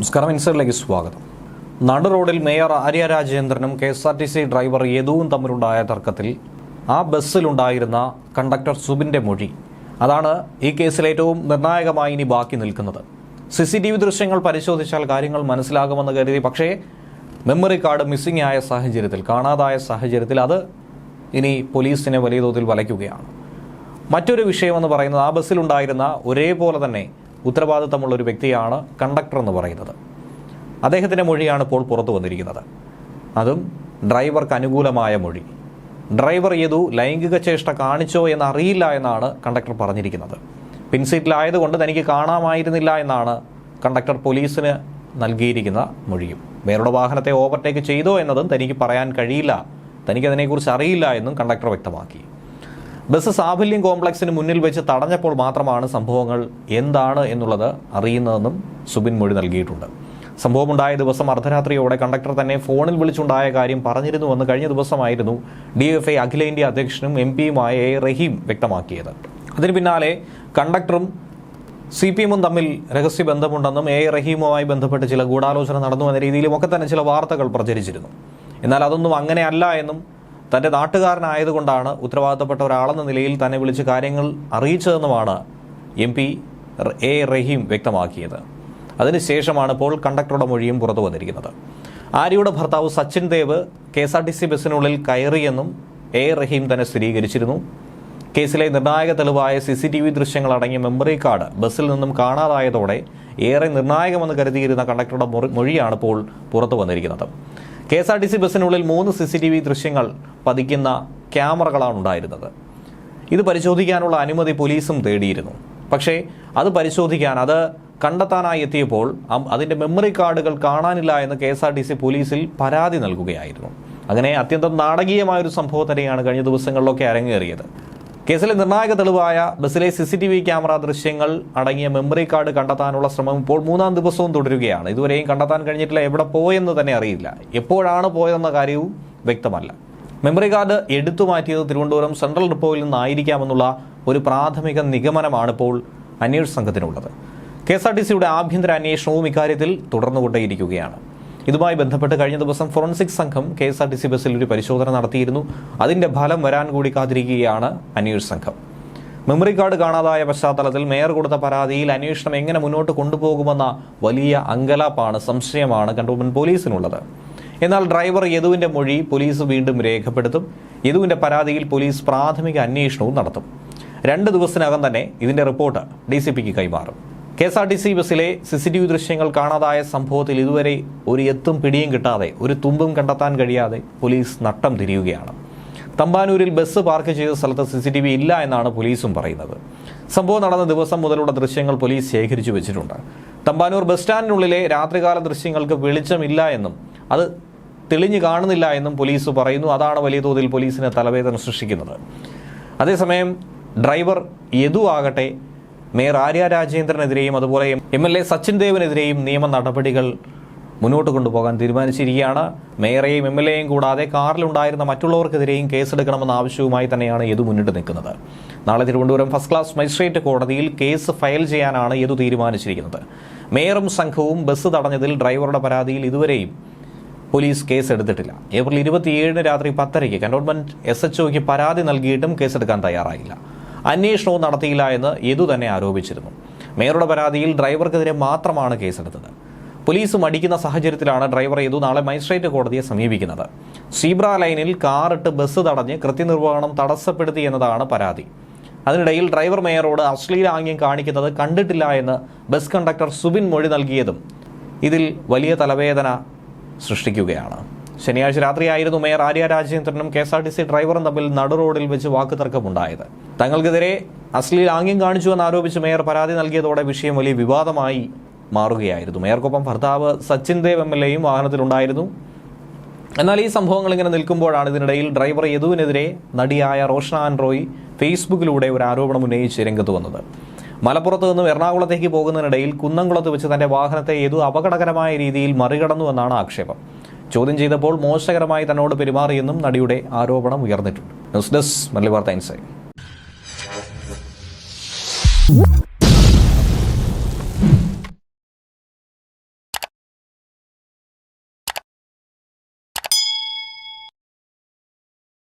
നമസ്കാരം ഇൻസൈഡിലേക്ക് സ്വാഗതം. നടു റോഡിൽ mayor Arya രാജേന്ദ്രനും K S R T C driver യദുവും തമ്മിലുണ്ടായ തർക്കത്തിൽ ആ ബസ്സിലുണ്ടായിരുന്ന കണ്ടക്ടർ സുബിന്റെ മൊഴി. അതാണ് ഈ കേസിൽ ഏറ്റവും നിർണായകമായി ഇനി ബാക്കി നിൽക്കുന്നത്. സി സി ടി വി ദൃശ്യങ്ങൾ പരിശോധിച്ചാൽ കാര്യങ്ങൾ മനസ്സിലാകുമെന്ന് കരുതി പക്ഷേ മെമ്മറി കാർഡ് മിസ്സിംഗ് ആയ സാഹചര്യത്തിൽ കാണാതായ സാഹചര്യത്തിൽ അത് ഇനി പോലീസിനെ വലിയ തോതിൽ വലയ്ക്കുകയാണ്. മറ്റൊരു വിഷയമെന്ന് പറയുന്നത് ആ ബസ്സിലുണ്ടായിരുന്ന ഒരേപോലെ തന്നെ ഉത്തരവാദിത്തമുള്ള ഒരു വ്യക്തിയാണ് കണ്ടക്ടർ എന്ന് പറയുന്നത്. അദ്ദേഹത്തിന്റെ മൊഴിയാണ് ഇപ്പോൾ പുറത്തു വന്നിരിക്കുന്നത്. അതും ഡ്രൈവർക്ക് അനുകൂലമായ മൊഴി. ഡ്രൈവർ ചെയ്തു ലൈംഗിക ചേഷ്ട കാണിച്ചോ എന്ന് അറിയില്ല എന്നാണ് കണ്ടക്ടർ പറഞ്ഞിരിക്കുന്നത്. പിൻസീറ്റിലായതുകൊണ്ട് തനിക്ക് കാണാമായിരുന്നില്ല എന്നാണ് കണ്ടക്ടർ പോലീസിന് നൽകിയിരിക്കുന്ന മൊഴിയും. വേറൊരു വാഹനത്തെ ഓവർടേക്ക് ചെയ്തോ എന്നതും തനിക്ക് പറയാൻ കഴിയില്ല. തനിക്കതിനെക്കുറിച്ച് അറിയില്ല എന്നും കണ്ടക്ടർ വ്യക്തമാക്കി. ബസ് സാഫല്യം കോംപ്ലക്സിന് മുന്നിൽ വെച്ച് തടഞ്ഞപ്പോൾ മാത്രമാണ് സംഭവങ്ങൾ എന്താണ് എന്നുള്ളത് അറിയുന്നതെന്നും സുബിൻ മൊഴി നൽകിയിട്ടുണ്ട്. സംഭവമുണ്ടായ ദിവസം അർദ്ധരാത്രിയോടെ കണ്ടക്ടർ തന്നെ ഫോണിൽ വിളിച്ചുണ്ടായ കാര്യം പറഞ്ഞിരുന്നുവെന്ന് കഴിഞ്ഞ ദിവസമായിരുന്നു ഡി എഫ് ഐ അഖിലേന്ത്യാ അധ്യക്ഷനും എം പിയുമായ എ റഹീം വ്യക്തമാക്കിയത്. അതിന് പിന്നാലെ കണ്ടക്ടറും സി പി എമ്മും തമ്മിൽ രഹസ്യ ബന്ധമുണ്ടെന്നും എ റഹീമുമായി ബന്ധപ്പെട്ട് ചില ഗൂഢാലോചന നടന്നു എന്ന രീതിയിലും ഒക്കെ തന്നെ ചില വാർത്തകൾ പ്രചരിച്ചിരുന്നു. എന്നാൽ അതൊന്നും അങ്ങനെയല്ല എന്നും തന്റെ നാട്ടുകാരനായതുകൊണ്ടാണ് ഉത്തരവാദിത്തപ്പെട്ട ഒരാളെന്ന നിലയിൽ തന്നെ വിളിച്ച് കാര്യങ്ങൾ അറിയിച്ചതെന്നുമാണ് എം പി എ റഹീം വ്യക്തമാക്കിയത്. അതിനുശേഷമാണ് ഇപ്പോൾ കണ്ടക്ടറുടെ മൊഴിയും പുറത്തു വന്നിരിക്കുന്നത്. ആര്യയുടെ ഭർത്താവ് Sachin Dev K S R T C ബസ്സിനുള്ളിൽ കയറിയെന്നും എ റഹീം തന്നെ സ്ഥിരീകരിച്ചിരുന്നു. കേസിലെ നിർണായക തെളിവായ സി സി ടി വി ദൃശ്യങ്ങൾ അടങ്ങിയ മെമ്മറി കാർഡ് ബസ്സിൽ നിന്നും കാണാതായതോടെ ഏറെ നിർണായകമെന്ന് കരുതിയിരുന്ന കണ്ടക്ടറുടെ മൊഴിയാണ് ഇപ്പോൾ പുറത്തു വന്നിരിക്കുന്നത്. K S R T C ബസ്സിനുള്ളിൽ മൂന്ന് സി സി ടി വി ദൃശ്യങ്ങൾ പതിക്കുന്ന ക്യാമറകളാണ് ഉണ്ടായിരുന്നത്. ഇത് പരിശോധിക്കാനുള്ള അനുമതി പോലീസും തേടിയിരുന്നു. പക്ഷേ അത് പരിശോധിക്കാൻ അത് കണ്ടെത്താനായി എത്തിയപ്പോൾ അതിന്റെ മെമ്മറി കാർഡുകൾ കാണാനില്ല എന്ന് K S R T C പോലീസിൽ പരാതി നൽകുകയായിരുന്നു. അങ്ങനെ അത്യന്തം നാടകീയമായൊരു സംഭവം തന്നെയാണ് കഴിഞ്ഞ ദിവസങ്ങളിലൊക്കെ അരങ്ങേറിയത്. കേസിലെ നിർണായക തെളിവായ ബസ്സിലെ C C T V camera ദൃശ്യങ്ങൾ അടങ്ങിയ മെമ്മറി കാർഡ് കണ്ടെത്താനുള്ള ശ്രമം ഇപ്പോൾ മൂന്നാം ദിവസവും തുടരുകയാണ്. ഇതുവരെയും കണ്ടെത്താൻ കഴിഞ്ഞിട്ടില്ല. എവിടെ പോയെന്ന് തന്നെ അറിയില്ല. എപ്പോഴാണ് പോയതെന്ന കാര്യവും വ്യക്തമല്ല. മെമ്മറി കാർഡ് എടുത്തു മാറ്റിയത് തിരുവനന്തപുരം സെൻട്രൽ ഡിപ്പോയിൽ നിന്നായിരിക്കാമെന്നുള്ള ഒരു പ്രാഥമിക നിഗമനമാണ് ഇപ്പോൾ അന്വേഷണ സംഘത്തിനുള്ളത്. കെ എസ് ആർ ടി സിയുടെ ആഭ്യന്തര അന്വേഷണവും ഇക്കാര്യത്തിൽ തുടർന്നുകൊണ്ടേയിരിക്കുകയാണ്. ഇതുമായി ബന്ധപ്പെട്ട് കഴിഞ്ഞ ദിവസം ഫോറൻസിക് സംഘം K S R T C ബസ്സിൽ ഒരു പരിശോധന നടത്തിയിരുന്നു. അതിന്റെ ഫലം വരാൻ കൂടി കാത്തിരിക്കുകയാണ് അന്വേഷണ സംഘം. മെമ്മറി കാർഡ് കാണാതായ പശ്ചാത്തലത്തിൽ മേയർ കൊടുത്ത പരാതിയിൽ അന്വേഷണം എങ്ങനെ മുന്നോട്ട് കൊണ്ടുപോകുമെന്ന വലിയ അങ്കലാപ്പാണ് സംശയമാണ് കണ്ടോൺമെന്റ് പോലീസിനുള്ളത്. എന്നാൽ ഡ്രൈവർ യദുവിന്റെ മൊഴി പോലീസ് വീണ്ടും രേഖപ്പെടുത്തും. യദുവിന്റെ പരാതിയിൽ പോലീസ് പ്രാഥമിക അന്വേഷണവും നടത്തും. രണ്ട് ദിവസത്തിനകം തന്നെ ഇതിന്റെ റിപ്പോർട്ട് ഡി കൈമാറും. K S R T C ബസ്സിലെ സി സി ടി വി ദൃശ്യങ്ങൾ കാണാതായ സംഭവത്തിൽ ഇതുവരെ ഒരു എത്തും പിടിയും കിട്ടാതെ ഒരു തുമ്പും കണ്ടെത്താൻ കഴിയാതെ പോലീസ് നട്ടം തിരിയുകയാണ്. തമ്പാനൂരിൽ ബസ് പാർക്ക് ചെയ്ത സ്ഥലത്ത് സി സി ടി വി ഇല്ല എന്നാണ് പോലീസും പറയുന്നത്. സംഭവം നടന്ന ദിവസം മുതലുള്ള ദൃശ്യങ്ങൾ പോലീസ് ശേഖരിച്ചു വെച്ചിട്ടുണ്ട്. തമ്പാനൂർ ബസ് സ്റ്റാൻഡിനുള്ളിലെ രാത്രികാല ദൃശ്യങ്ങൾക്ക് വെളിച്ചമില്ല എന്നും അത് തെളിഞ്ഞു കാണുന്നില്ല എന്നും പോലീസ് പറയുന്നു. അതാണ് വലിയ തോതിൽ പോലീസിന് തലവേദന സൃഷ്ടിക്കുന്നത്. അതേസമയം ഡ്രൈവർ യദു ആകട്ടെ മേയർ ആര്യ രാജേന്ദ്രനെതിരെയും അതുപോലെ എം എൽ എ സച്ചിൻ ദേവിനെതിരെയും നിയമ നടപടികൾ മുന്നോട്ട് കൊണ്ടുപോകാൻ തീരുമാനിച്ചിരിക്കുകയാണ്. മേയറെയും എം എൽ എയും കൂടാതെ കാറിലുണ്ടായിരുന്ന മറ്റുള്ളവർക്കെതിരെയും കേസെടുക്കണമെന്ന ആവശ്യവുമായി തന്നെയാണ് യദു മുന്നിട്ട് നിൽക്കുന്നത്. നാളെ തിരുവനന്തപുരം ഫസ്റ്റ് ക്ലാസ് മജിസ്ട്രേറ്റ് കോടതിയിൽ കേസ് ഫയൽ ചെയ്യാനാണ് യദു തീരുമാനിച്ചിരിക്കുന്നത്. മേയറും സംഘവും ബസ് തടഞ്ഞതിൽ ഡ്രൈവറുടെ പരാതിയിൽ ഇതുവരെയും പോലീസ് കേസെടുത്തിട്ടില്ല. ഏപ്രിൽ ഇരുപത്തിയേഴിന് രാത്രി പത്തരയ്ക്ക് കന്റോൺമെന്റ് എസ് എച്ച് ഒക്ക് പരാതി നൽകിയിട്ടും കേസെടുക്കാൻ തയ്യാറായില്ല. അന്വേഷണവും നടത്തിയില്ല എന്ന് യദു തന്നെ ആരോപിച്ചിരുന്നു. മേയറുടെ പരാതിയിൽ ഡ്രൈവർക്കെതിരെ മാത്രമാണ് കേസെടുത്തത്. പോലീസ് മടിക്കുന്ന സാഹചര്യത്തിലാണ് ഡ്രൈവർ യദു നാളെ മജിസ്ട്രേറ്റ് കോടതിയെ സമീപിക്കുന്നത്. സീബ്ര ലൈനിൽ കാറിട്ട് ബസ് തടഞ്ഞ് കൃത്യനിർവഹണം തടസ്സപ്പെടുത്തി എന്നതാണ് പരാതി. അതിനിടയിൽ ഡ്രൈവർ മേയറോട് അശ്ലീലാംഗ്യം കാണിക്കുന്നത് കണ്ടിട്ടില്ല എന്ന് ബസ് കണ്ടക്ടർ സുബിൻ മൊഴി നൽകിയതും ഇതിൽ വലിയ തലവേദന സൃഷ്ടിക്കുകയാണ്. ശനിയാഴ്ച രാത്രിയായിരുന്നു mayor Arya രാജേന്ദ്രനും K S R T C ഡ്രൈവറും തമ്മിൽ നടു റോഡിൽ വെച്ച് വാക്കുതർക്കമുണ്ടായത്. തങ്ങൾക്കെതിരെ അശ്ലീൽ ആംഗ്യം കാണിച്ചുവെന്ന് ആരോപിച്ച് മേയർ പരാതി നൽകിയതോടെ വിഷയം വലിയ വിവാദമായി മാറുകയായിരുന്നു. മേയർക്കൊപ്പം ഭർത്താവ് സച്ചിൻ ദേവ് എം എൽ എയും വാഹനത്തിലുണ്ടായിരുന്നു. എന്നാൽ ഈ സംഭവങ്ങൾ ഇങ്ങനെ നിൽക്കുമ്പോഴാണ് ഇതിനിടയിൽ ഡ്രൈവർ യദുവിനെതിരെ നടിയായ റോഷന ആൻഡ്രോയ് ഫേസ്ബുക്കിലൂടെ ഒരു ആരോപണം ഉന്നയിച്ച് രംഗത്ത് വന്നത്. മലപ്പുറത്ത് നിന്നും എറണാകുളത്തേക്ക് പോകുന്നതിനിടയിൽ കുന്നംകുളത്ത് വെച്ച് തന്റെ വാഹനത്തെ യദു അപകടകരമായ രീതിയിൽ മറികടന്നു എന്നാണ് ആക്ഷേപം. ചോദ്യം ചെയ്തപ്പോൾ മോശകരമായി തന്നോട് പെരുമാറിയെന്നും നടിയുടെ ആരോപണം ഉയർന്നിട്ടുണ്ട്. ന്യൂസ് ഡെസ്ക് മല്ലി വാർത്ത ഇൻസൈറ്റ്